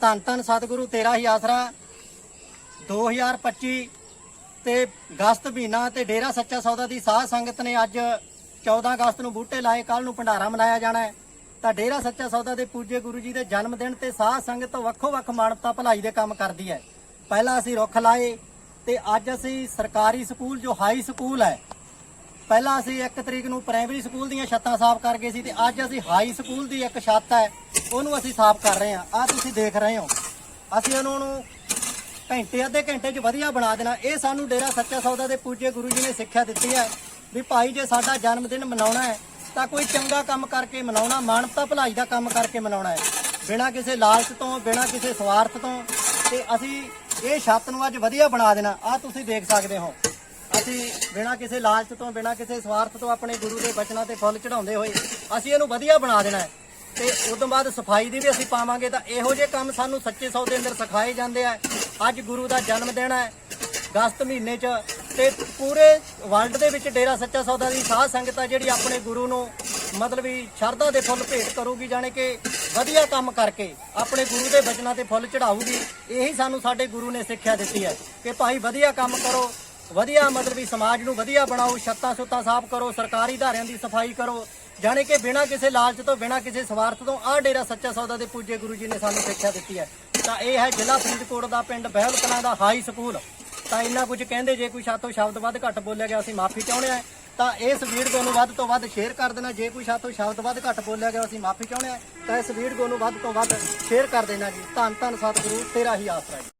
ਧੰਨ ਧੰਨ ਸਤਿਗੁਰੂ, ਤੇਰਾ ਹੀ ਆਸਰਾ 2025 ਤੇ ਅਗਸਤ ਮਹੀਨਾ ਤੇ ਡੇਰਾ ਸੱਚਾ ਸੌਦਾ ਦੀ ਸਾਧ ਸੰਗਤ ਨੇ ਅੱਜ 14 ਅਗਸਤ ਨੂੰ ਬੂਟੇ ਲਾਏ ਕੱਲ ਨੂੰ ਭੰਡਾਰਾ ਮਨਾਇਆ ਜਾਣਾ ਹੈ। ਤਾਂ ਡੇਰਾ ਸੱਚਾ ਸੌਦਾ ਦੇ ਪੂਜੇ ਗੁਰੂ ਜੀ ਦੇ ਜਨਮ ਦਿਨ ਤੇ ਸਾਧ ਸੰਗਤ ਵੱਖੋ ਵੱਖ ਮਾਨਵਤਾ ਭਲਾਈ ਦੇ ਕੰਮ ਕਰਦੀ ਹੈ। ਪਹਿਲਾਂ ਅਸੀਂ ਰੁੱਖ ਲਾਏ ਤੇ ਅੱਜ ਅਸੀਂ ਸਰਕਾਰੀ ਸਕੂਲ, ਜੋ ਹਾਈ ਸਕੂਲ ਹੈ ਪਹਿਲਾਂ ਅਸੀਂ 1 ਤਰੀਕ ਨੂੰ ਪ੍ਰਾਇਮਰੀ ਸਕੂਲ ਦੀਆਂ ਛੱਤਾਂ ਸਾਫ਼ ਕਰ ਗਏ ਸੀ ਤੇ ਅੱਜ ਅਸੀਂ ਹਾਈ ਸਕੂਲ ਦੀ ਇੱਕ ਛੱਤ ਹੈ, ਉਹਨੂੰ ਅਸੀਂ ਸਾਫ਼ ਕਰ ਰਹੇ ਹਾਂ। ਆ ਤੁਸੀਂ ਦੇਖ ਰਹੇ ਹੋ। ਅਸੀਂ ਉਹਨਾਂ ਨੂੰ ਘੰਟੇ, ਅੱਧੇ ਘੰਟੇ 'ਚ ਵਧੀਆ ਬਣਾ ਦੇਣਾ। ਇਹ ਸਾਨੂੰ ਡੇਰਾ ਸੱਚਾ ਸੌਦਾ ਦੇ ਪੂਜੇ ਗੁਰੂ ਜੀ ਨੇ ਸਿੱਖਿਆ ਦਿੱਤੀ ਹੈ ਵੀ ਭਾਈ ਜੇ ਸਾਡਾ ਜਨਮ ਦਿਨ ਮਨਾਉਣਾ ਹੈ, ਤਾਂ ਕੋਈ ਚੰਗਾ ਕੰਮ ਕਰਕੇ ਮਨਾਉਣਾ ਮਾਨਵਤਾ ਭਲਾਈ ਦਾ ਕੰਮ ਕਰਕੇ ਮਨਾਉਣਾ ਹੈ। ਬਿਨਾਂ ਕਿਸੇ ਲਾਲਚ ਤੋਂ, ਬਿਨਾਂ ਕਿਸੇ ਸਵਾਰਥ ਤੋਂ ਤੇ ਅਸੀਂ ਇਹ ਛੱਤ ਨੂੰ ਅੱਜ ਵਧੀਆ ਬਣਾ ਦੇਣਾ। ਆ ਤੁਸੀਂ ਦੇਖ ਸਕਦੇ ਹੋ। ਅਸੀਂ ਬਿਨਾਂ ਕਿਸੇ ਲਾਲਚ ਤੋਂ, ਬਿਨਾਂ ਕਿਸੇ ਸਵਾਰਥ ਤੋਂ ਆਪਣੇ ਗੁਰੂ ਦੇ ਬਚਨਾਂ ਤੇ ਫੁੱਲ ਚੜਾਉਂਦੇ ਹੋਏ ਅਸੀਂ ਇਹਨੂੰ ਵਧੀਆ ਬਣਾ ਦੇਣਾ ਹੈ। ਤੇ ਉਸ ਤੋਂ ਬਾਅਦ ਸਫ਼ਾਈ ਦੀ ਵੀ ਅਸੀਂ ਪਾਵਾਂਗੇ ਤਾਂ ਇਹੋ ਜਿਹੇ ਕੰਮ ਸਾਨੂੰ ਸੱਚੇ ਸੌਦੇ ਅੰਦਰ ਸਿਖਾਏ ਜਾਂਦੇ ਆ। ਅੱਜ ਗੁਰੂ ਦਾ ਜਨਮ ਦਿਨ ਹੈ ਅਗਸਤ ਮਹੀਨੇ 'ਚ ਤੇ ਪੂਰੇ ਵਰਲਡ ਦੇ ਵਿੱਚ ਡੇਰਾ ਸੱਚਾ ਸੌਦਾ ਦੀ ਸਾਧ ਸੰਗਤ ਆ ਜਿਹੜੀ ਆਪਣੇ ਗੁਰੂ ਨੂੰ ਮਤਲਬ ਵੀ ਸ਼ਰਧਾ ਦੇ ਫੁੱਲ ਭੇਟ ਕਰੂਗੀ, ਜਾਣੇ ਕਿ ਵਧੀਆ ਕੰਮ ਕਰਕੇ ਆਪਣੇ ਗੁਰੂ ਦੇ ਬਚਨਾਂ ਤੇ ਫੁੱਲ ਚੜਾਊਗੀ ਇਹੀ ਸਾਨੂੰ ਸਾਡੇ ਗੁਰੂ ਨੇ ਸਿੱਖਿਆ ਦਿੱਤੀ ਹੈ ਕਿ ਭਾਈ ਵਧੀਆ ਕੰਮ ਕਰੋ ਵਧੀਆ ਮਤਲਬ ਵੀ ਸਮਾਜ ਨੂੰ ਵਧੀਆ ਬਣਾਓ, ਛੱਤਾਂ ਸੁੱਤਾਂ ਸਾਫ਼ ਕਰੋ, ਸਰਕਾਰੀ ਅਦਾਰਿਆਂ ਦੀ ਸਫ਼ਾਈ ਕਰੋ। ਜਾਣੇ ਕਿ ਬਿਨਾਂ ਕਿਸੇ ਲਾਲਚ ਤੋਂ, ਬਿਨਾਂ ਕਿਸੇ ਸਵਾਰਥ ਤੋਂ, ਆਹ ਡੇਰਾ ਸੱਚਾ ਸੌਦਾ ਦੇ ਪੂਜੇ ਗੁਰੂ ਜੀ ਨੇ ਸਾਨੂੰ ਸਿੱਖਿਆ ਦਿੱਤੀ ਹੈ। ਤਾਂ ਇਹ ਹੈ ਜ਼ਿਲ੍ਹਾ ਫਰੀਦਕੋਟ ਦਾ ਪਿੰਡ ਬਹਿਲ ਕਲਾਂ ਦਾ ਹਾਈ ਸਕੂਲ। ਤਾਂ ਇੰਨਾ ਕੁਝ ਕਹਿੰਦੇ, ਜੇ ਕੋਈ ਸਾਤੋਂ ਸ਼ਬਦ ਵੱਧ ਘੱਟ ਬੋਲਿਆ ਗਿਆ, ਅਸੀਂ ਮਾਫੀ ਚਾਹੁੰਦੇ ਹਾਂ। ਤਾਂ ਇਸ ਵੀਡੀਓ ਨੂੰ ਵੱਧ ਤੋਂ ਵੱਧ ਸ਼ੇਅਰ ਕਰ ਦੇਣਾ। ਜੇ ਕੋਈ ਸਾਤੋਂ ਸ਼ਬਦ ਵੱਧ ਘੱਟ ਬੋਲਿਆ ਗਿਆ, ਅਸੀਂ ਮਾਫੀ ਚਾਹੁੰਦੇ ਹਾਂ। ਤਾਂ ਇਸ ਵੀਡੀਓ ਨੂੰ ਵੱਧ ਤੋਂ ਵੱਧ ਸ਼ੇਅਰ ਕਰ ਦੇਣਾ ਜੀ। ਧੰਨ ਧੰਨ ਸਤਿਗੁਰੂ, ਤੇਰਾ ਹੀ ਆਸਰਾ ਜੀ।